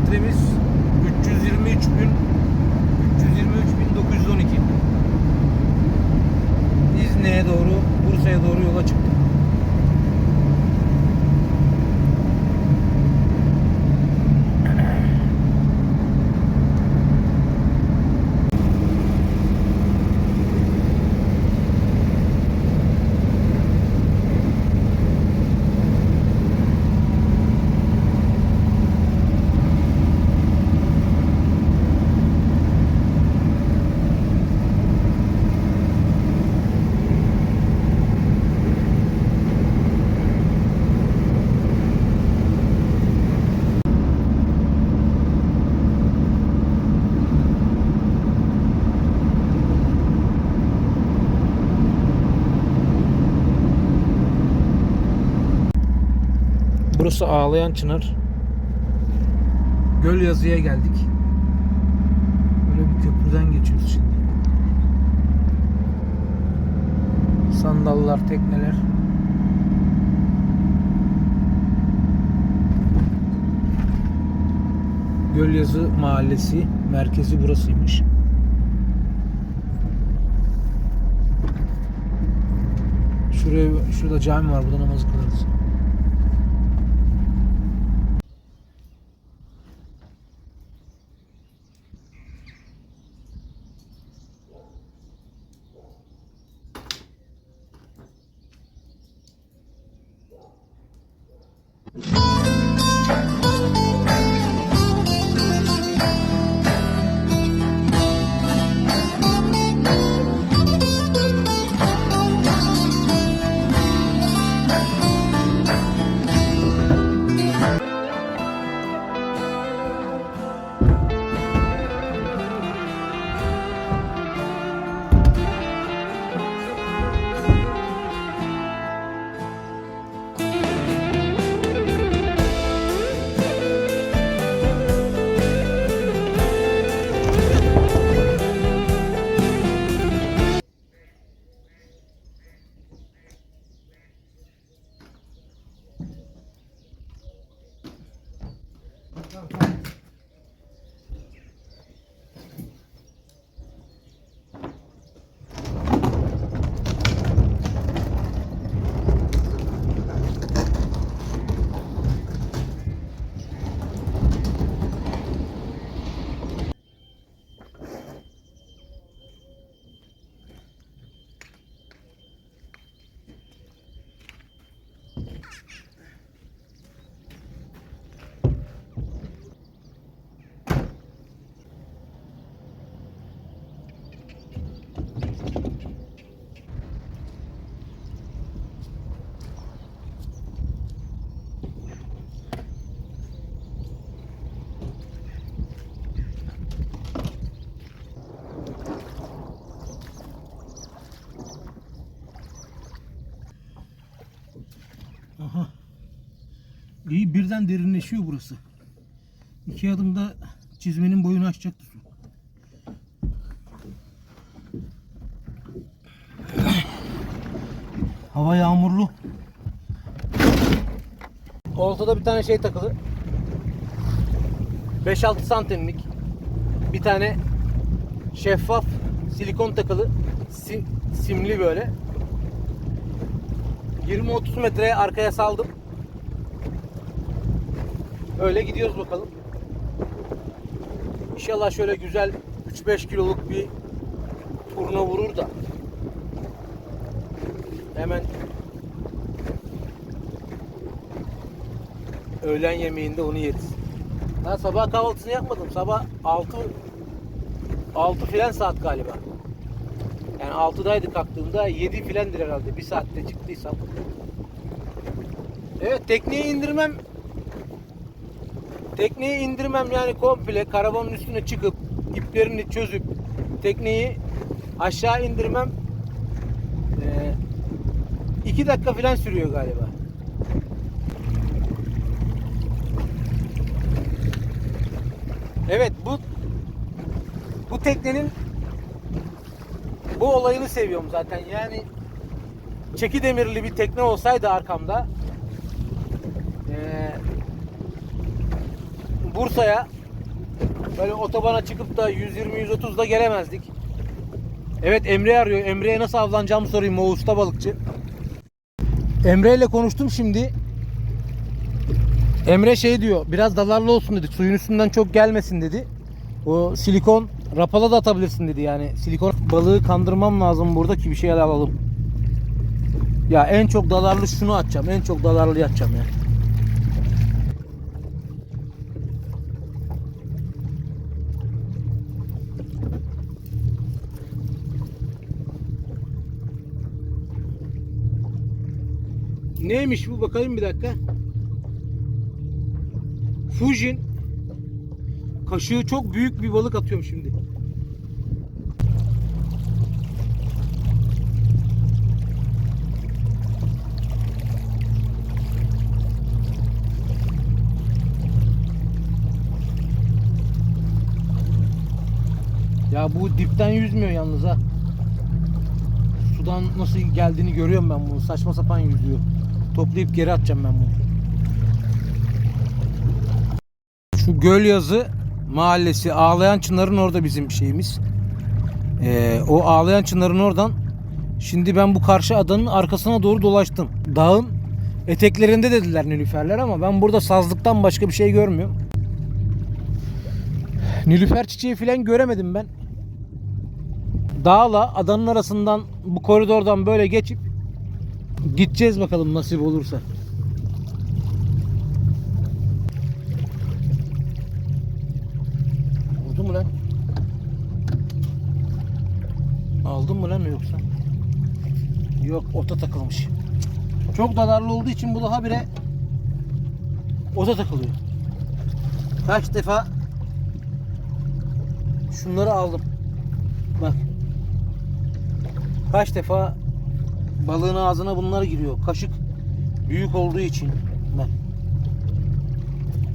kilometremiz 323 bin 323 bin 912. İzne'ye doğru, Bursa'ya doğru yola çıktık. Burası Ağlayan Çınar. Göl yazıya geldik. Böyle bir köprüden geçiyoruz şimdi. Sandallar, tekneler. Gölyazı Mahallesi merkezi burasıymış. Şuraya şurada cami var. Burada namaz kılarız. İyi birden derinleşiyor burası. İki adımda çizmenin boyunu aşacaktı. Hava yağmurlu. Oltada bir tane şey takılı. 5-6 santimlik bir tane şeffaf silikon takılı si- simli böyle 20-30 metre arkaya saldım. Öyle gidiyoruz bakalım. İnşallah şöyle güzel 3-5 kiloluk bir turna vurur da hemen öğlen yemeğinde onu yeriz. Daha sabah kahvaltısını yapmadım. Sabah 6 6 filan saat galiba. Yani 6'daydı kalktığımda 7 filandır herhalde. Bir saatte çıktıysam. Evet tekneyi indirmem tekneyi indirmem yani komple karavanın üstüne çıkıp iplerini çözüp tekneyi aşağı indirmem 2 dakika falan sürüyor galiba. Evet bu bu teknenin bu olayını seviyorum zaten. Yani çeki demirli bir tekne olsaydı arkamda eee, bu Bursa'ya böyle otobana çıkıp da 120-130'da gelemezdik. Evet Emre arıyor. Emre'ye nasıl avlanacağımı sorayım o balıkçı. Emre ile konuştum şimdi. Emre şey diyor biraz dalarlı olsun dedi. Suyun üstünden çok gelmesin dedi. O silikon rapala da atabilirsin dedi yani. Silikon balığı kandırmam lazım burada ki bir şey alalım. Ya en çok dalarlı şunu atacağım. En çok dalarlı atacağım ya. Neymiş bu bakalım bir dakika. Fujin kaşığı çok büyük bir balık atıyorum şimdi. Ya bu dipten yüzmüyor yalnız ha. Sudan nasıl geldiğini görüyorum ben bunu. Saçma sapan yüzüyor. Toplayıp geri atacağım ben bunu. Şu Gölyazı mahallesi Ağlayan Çınar'ın orada bizim şeyimiz. Ee, o Ağlayan Çınar'ın oradan şimdi ben bu karşı adanın arkasına doğru dolaştım. Dağın eteklerinde dediler nilüferler ama ben burada sazlıktan başka bir şey görmüyorum. Nilüfer çiçeği falan göremedim ben. Dağla adanın arasından bu koridordan böyle geçip gideceğiz bakalım nasip olursa. Vurdu mu lan? Aldın mı lan yoksa? Yok ota takılmış. Çok dalarlı olduğu için bu daha bire ota takılıyor. Kaç defa şunları aldım. Bak. Kaç defa balığın ağzına bunlar giriyor. Kaşık büyük olduğu için. Bak.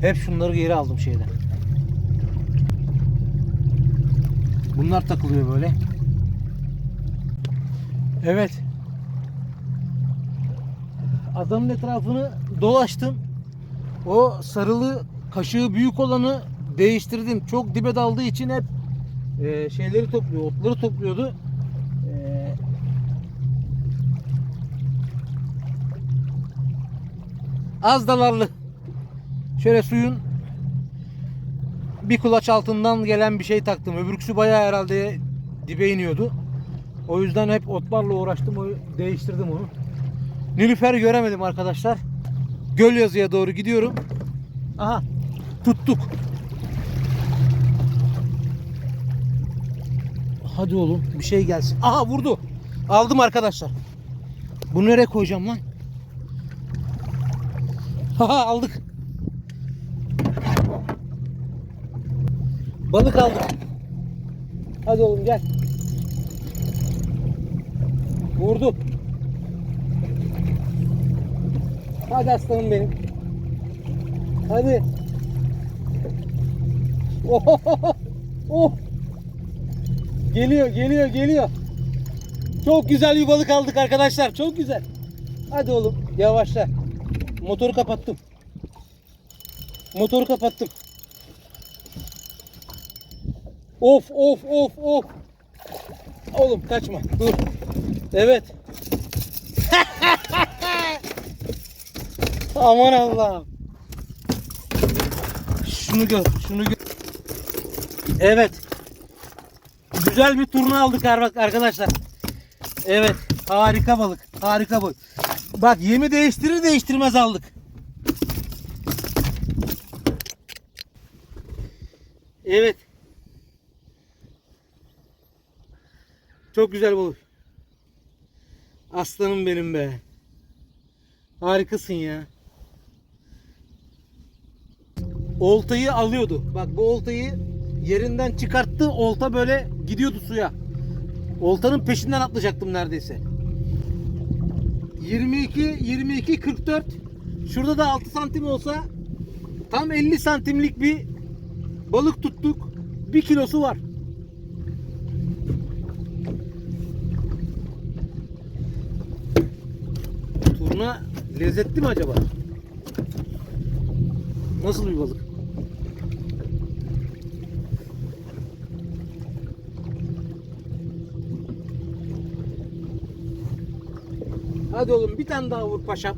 Hep şunları geri aldım şeyden. Bunlar takılıyor böyle. Evet. Adanın etrafını dolaştım. O sarılı kaşığı büyük olanı değiştirdim. Çok dibe daldığı için hep e, şeyleri topluyor, otları topluyordu. E, az dalarlı. Şöyle suyun bir kulaç altından gelen bir şey taktım. Öbürküsü bayağı herhalde dibe iniyordu. O yüzden hep otlarla uğraştım. O değiştirdim onu. Nilüfer göremedim arkadaşlar. Göl yazıya doğru gidiyorum. Aha tuttuk. Hadi oğlum bir şey gelsin. Aha vurdu. Aldım arkadaşlar. Bunu nereye koyacağım lan? Haha aldık. Balık aldık. Hadi oğlum gel. Vurdu. Hadi aslanım benim. Hadi. Oh, oh. Geliyor, geliyor, geliyor. Çok güzel bir balık aldık arkadaşlar. Çok güzel. Hadi oğlum, yavaşla. Motoru kapattım. Motoru kapattım. Of, of, of, of. Oğlum kaçma. Dur. Evet. Aman Allah'ım. Şunu gör, şunu gör. Evet. Güzel bir turna aldık ar- arkadaşlar. Evet, harika balık, harika balık. Bak yemi değiştirir değiştirmez aldık. Evet. Çok güzel balık. Aslanım benim be. Harikasın ya. Oltayı alıyordu. Bak bu oltayı yerinden çıkarttı. Olta böyle gidiyordu suya. Oltanın peşinden atlayacaktım neredeyse. 22 22 44 Şurada da 6 santim olsa tam 50 santimlik bir balık tuttuk. 1 kilosu var. Turna lezzetli mi acaba? Nasıl bir balık? Hadi oğlum bir tane daha vur paşam.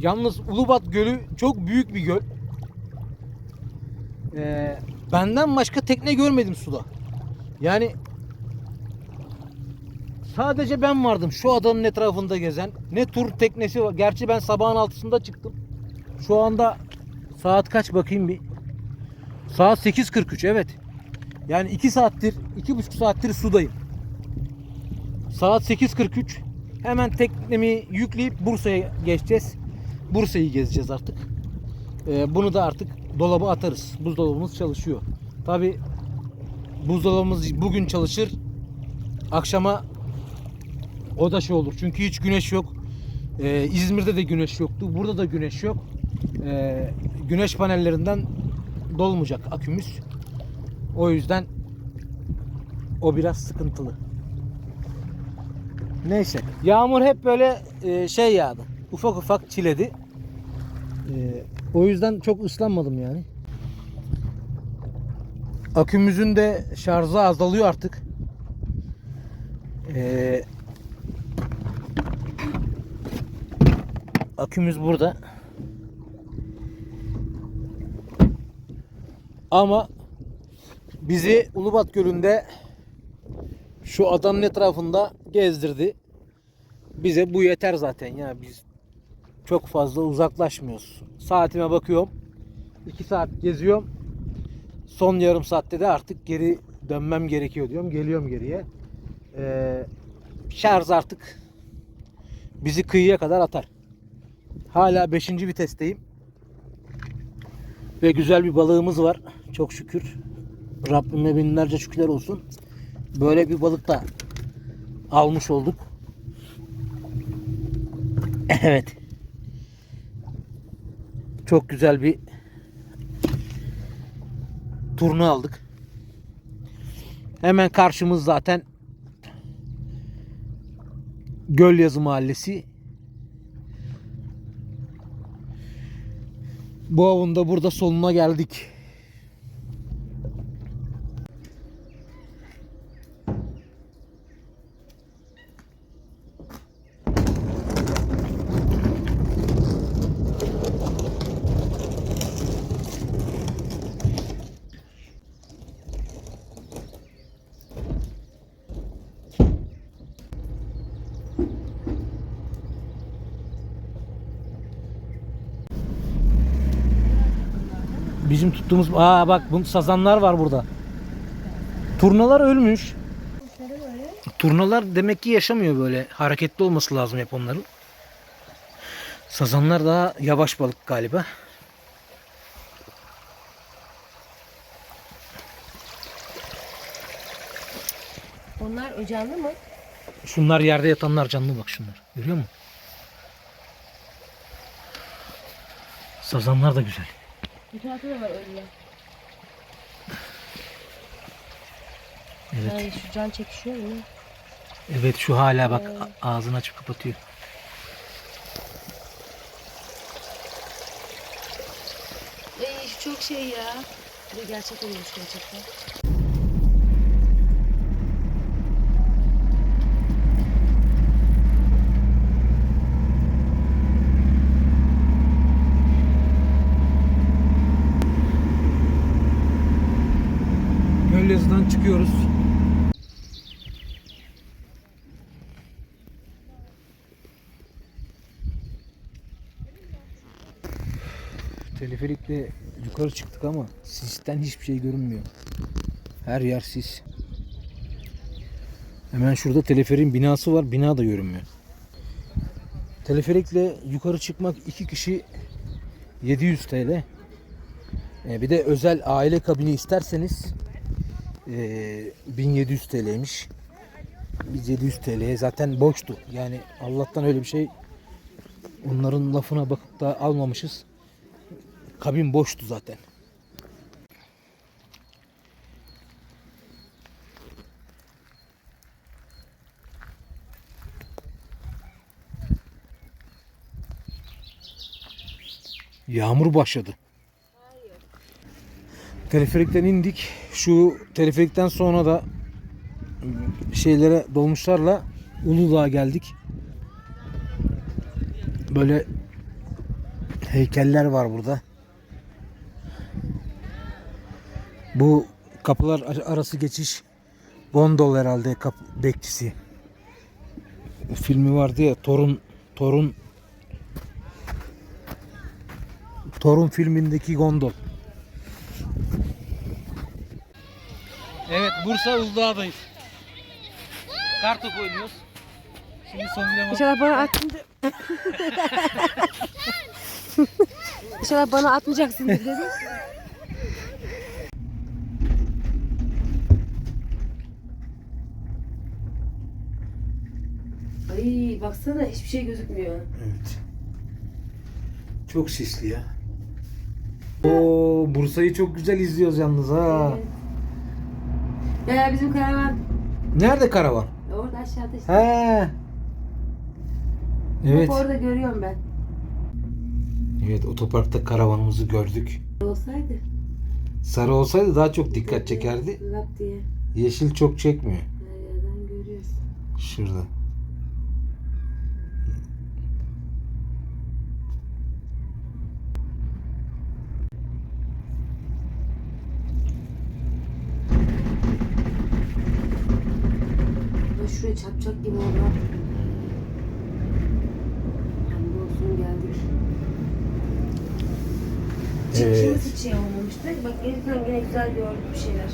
Yalnız Ulubat Gölü çok büyük bir göl. Ee, benden başka tekne görmedim suda. Yani sadece ben vardım şu adanın etrafında gezen. Ne tur teknesi var. Gerçi ben sabahın altısında çıktım. Şu anda saat kaç bakayım bir. Saat 8.43 evet. Yani 2 saattir, 2,5 saattir sudayım. Saat 8.43. Hemen teknemi yükleyip Bursa'ya geçeceğiz. Bursa'yı gezeceğiz artık. Ee, bunu da artık dolaba atarız. Buzdolabımız çalışıyor. Tabi buzdolabımız bugün çalışır. Akşama o da şey olur. Çünkü hiç güneş yok. Ee, İzmir'de de güneş yoktu. Burada da güneş yok. Ee, güneş panellerinden dolmayacak akümüz. O yüzden o biraz sıkıntılı. Neyse. Yağmur hep böyle e, şey yağdı. Ufak ufak çiledi. E, o yüzden çok ıslanmadım yani. Akümüzün de şarjı azalıyor artık. E, akümüz burada. Ama bizi Ulubat Gölü'nde şu adanın etrafında gezdirdi. Bize bu yeter zaten ya biz çok fazla uzaklaşmıyoruz. Saatime bakıyorum. 2 saat geziyorum. Son yarım saatte de artık geri dönmem gerekiyor diyorum. Geliyorum geriye. Ee, şarj artık bizi kıyıya kadar atar. Hala 5. vitesteyim. Ve güzel bir balığımız var. Çok şükür. Rabbime binlerce şükürler olsun. Böyle bir balık da almış olduk. Evet. Çok güzel bir turnu aldık. Hemen karşımız zaten Gölyazı Mahallesi. Bu avın da burada sonuna geldik. Bizim tuttuğumuz aa bak bu sazanlar var burada. Turnalar ölmüş. Turnalar demek ki yaşamıyor böyle. Hareketli olması lazım hep onların. Sazanlar daha yavaş balık galiba. Onlar o canlı mı? Şunlar yerde yatanlar canlı bak şunlar. Görüyor musun? Sazanlar da güzel. Bir tarafta da var ölüler. Evet. Ay şu can çekişiyor mu? Evet şu hala bak a- ağzını açıp kapatıyor. Şu çok şey ya. Da gerçek oluyormuş gerçekten. Çıkıyoruz. Teleferikle yukarı çıktık ama sisten hiçbir şey görünmüyor. Her yer sis. Hemen şurada teleferin binası var. Bina da görünmüyor. Teleferikle yukarı çıkmak iki kişi 700 TL. Ee, bir de özel aile kabini isterseniz ee, 1700 TL'ymiş. Biz 700 TL'ye zaten boştu. Yani Allah'tan öyle bir şey onların lafına bakıp da almamışız. Kabin boştu zaten. Yağmur başladı. Teleferikten indik. Şu teleferikten sonra da şeylere dolmuşlarla Uludağ'a geldik. Böyle heykeller var burada. Bu kapılar ar- arası geçiş gondol herhalde kap bekçisi. Filmi vardı ya Torun Torun Torun filmindeki gondol. Evet Bursa Uludağ'dayız. Kartop oynuyoruz. Şimdi Songül'e İnşallah bana atınca... İnşallah bana atmayacaksın dedim. Ay baksana hiçbir şey gözükmüyor. Evet. Çok sisli ya. Oo Bursa'yı çok güzel izliyoruz yalnız ha. Ya bizim karavan Nerede karavan? orada aşağıda işte. He. Evet. Orada görüyorum ben. Evet otoparkta karavanımızı gördük. Olsaydı. Sarı olsaydı daha çok dikkat çekerdi. Lap diye Yeşil çok çekmiyor. her yerden görüyoruz. Şurada. Şuraya çapçak gibi oldu. Hamdolsun geldik. Çıkışımız hiç şey olmamıştı. Bak gelirken gene güzel gördük bir şeyler.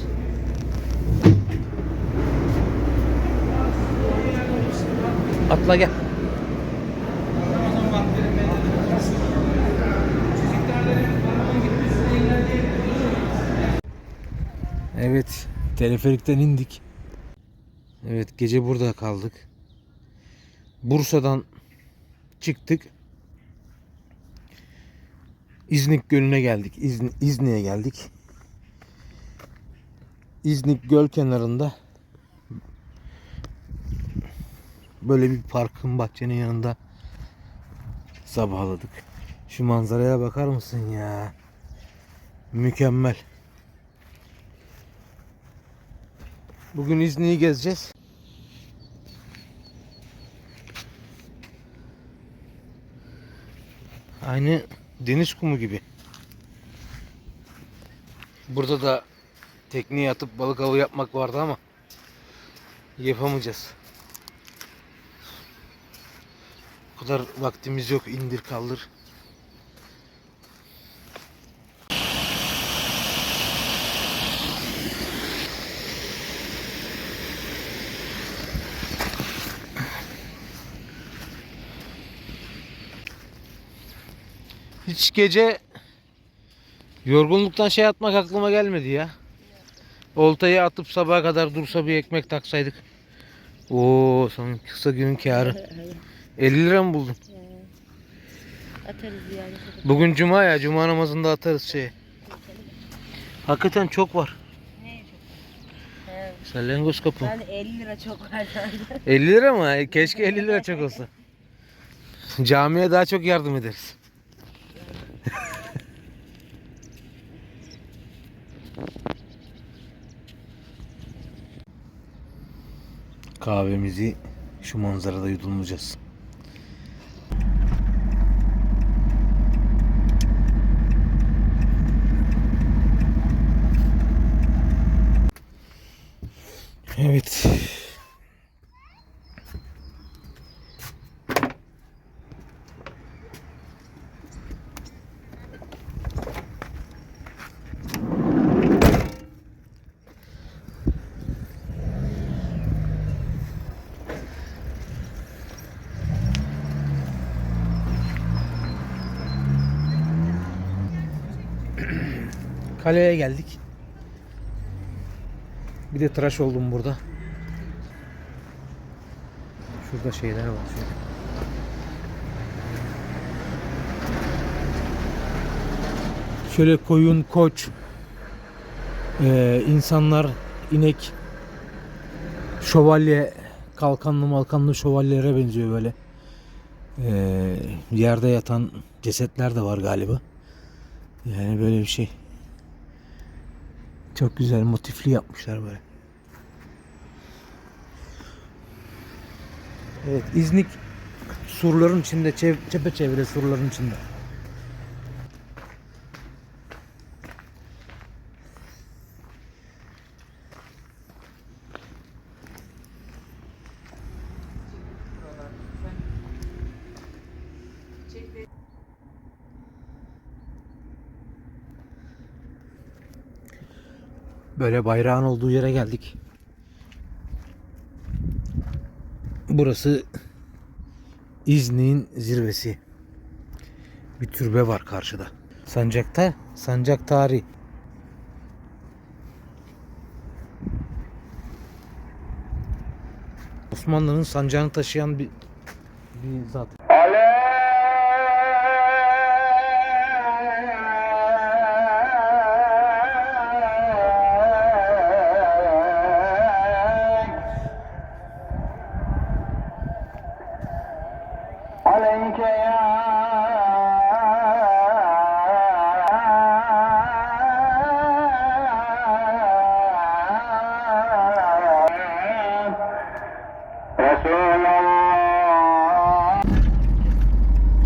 Atla gel. Evet, teleferikten indik. Evet, gece burada kaldık. Bursa'dan çıktık. İznik Gölü'ne geldik. İzni, İznik'e geldik. İznik göl kenarında böyle bir parkın bahçenin yanında sabahladık. Şu manzaraya bakar mısın ya? Mükemmel. Bugün İznik'i gezeceğiz. Aynı deniz kumu gibi. Burada da tekneye atıp balık avı yapmak vardı ama yapamayacağız. O kadar vaktimiz yok indir kaldır. Hiç gece yorgunluktan şey atmak aklıma gelmedi ya. Oltayı atıp sabaha kadar dursa bir ekmek taksaydık. Oo, son kısa günün kârı. 50 lira mı buldun? Atarız yani. Bugün cuma ya. Cuma namazında atarız şey. Hakikaten çok var. Salyangoz kapı. Ben 50 lira çok var. 50 lira mı? Keşke 50 lira çok olsa. Camiye daha çok yardım ederiz. Kahvemizi şu manzarada yudumlayacağız. Evet. Kaleye geldik. Bir de tıraş oldum burada. Şurada şeyler var. Şöyle. Şöyle koyun, koç, eee, insanlar, inek, şövalye, kalkanlı malkanlı şövalyelere benziyor böyle. Eee, yerde yatan cesetler de var galiba. Yani böyle bir şey. Çok güzel motifli yapmışlar böyle. Evet İznik surların içinde, çev çepeçevre surların içinde. Böyle bayrağın olduğu yere geldik. Burası İznik'in zirvesi. Bir türbe var karşıda. Sancakta, sancak tarihi. Osmanlı'nın sancağını taşıyan bir bir zat.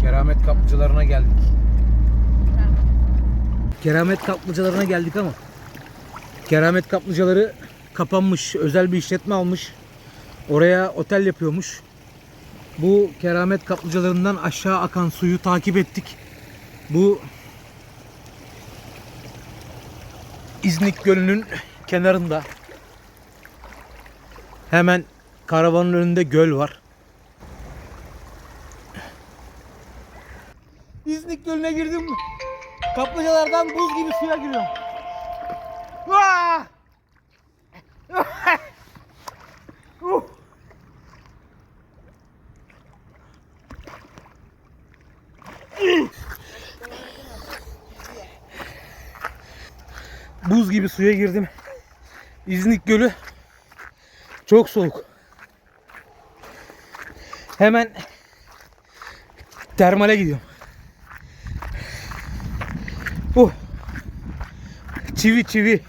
Keramet kaplıcalarına geldik. Keramet kaplıcalarına geldik ama Keramet kaplıcaları kapanmış. Özel bir işletme almış. Oraya otel yapıyormuş. Bu keramet kaplıcalarından aşağı akan suyu takip ettik. Bu İznik Gölü'nün kenarında hemen karavanın önünde göl var. İznik Gölü'ne girdim. Kaplıcalardan buz gibi suya giriyorum. Buz gibi suya girdim. İznik Gölü çok soğuk. Hemen termale gidiyorum. Oh. Çivi çivi.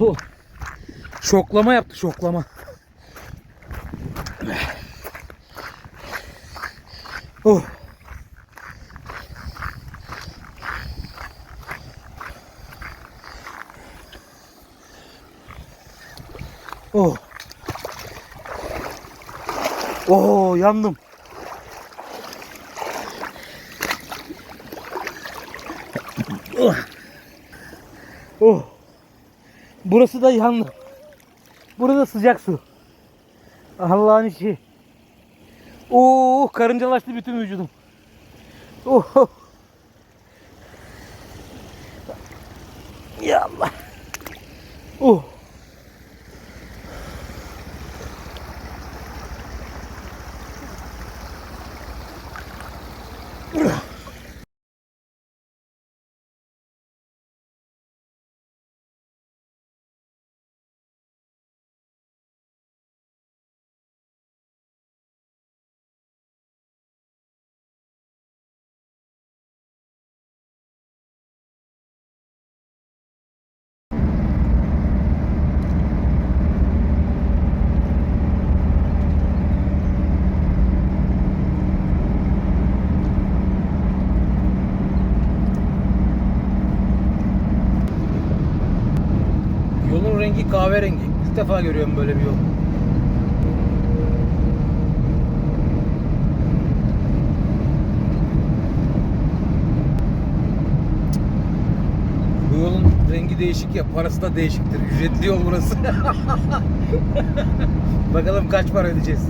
Oh. Şoklama yaptı şoklama. Oh. Oo yandım. Oh. Oh. Burası da yandı. Burada sıcak su. Allah'ın işi. Oo karıncalaştı bütün vücudum. Oh. Ya Allah. Oh. Yolun rengi kahverengi. İlk defa görüyorum böyle bir yol. Bu yolun rengi değişik ya, parası da değişiktir. Ücretli yol burası. Bakalım kaç para ödeyeceğiz.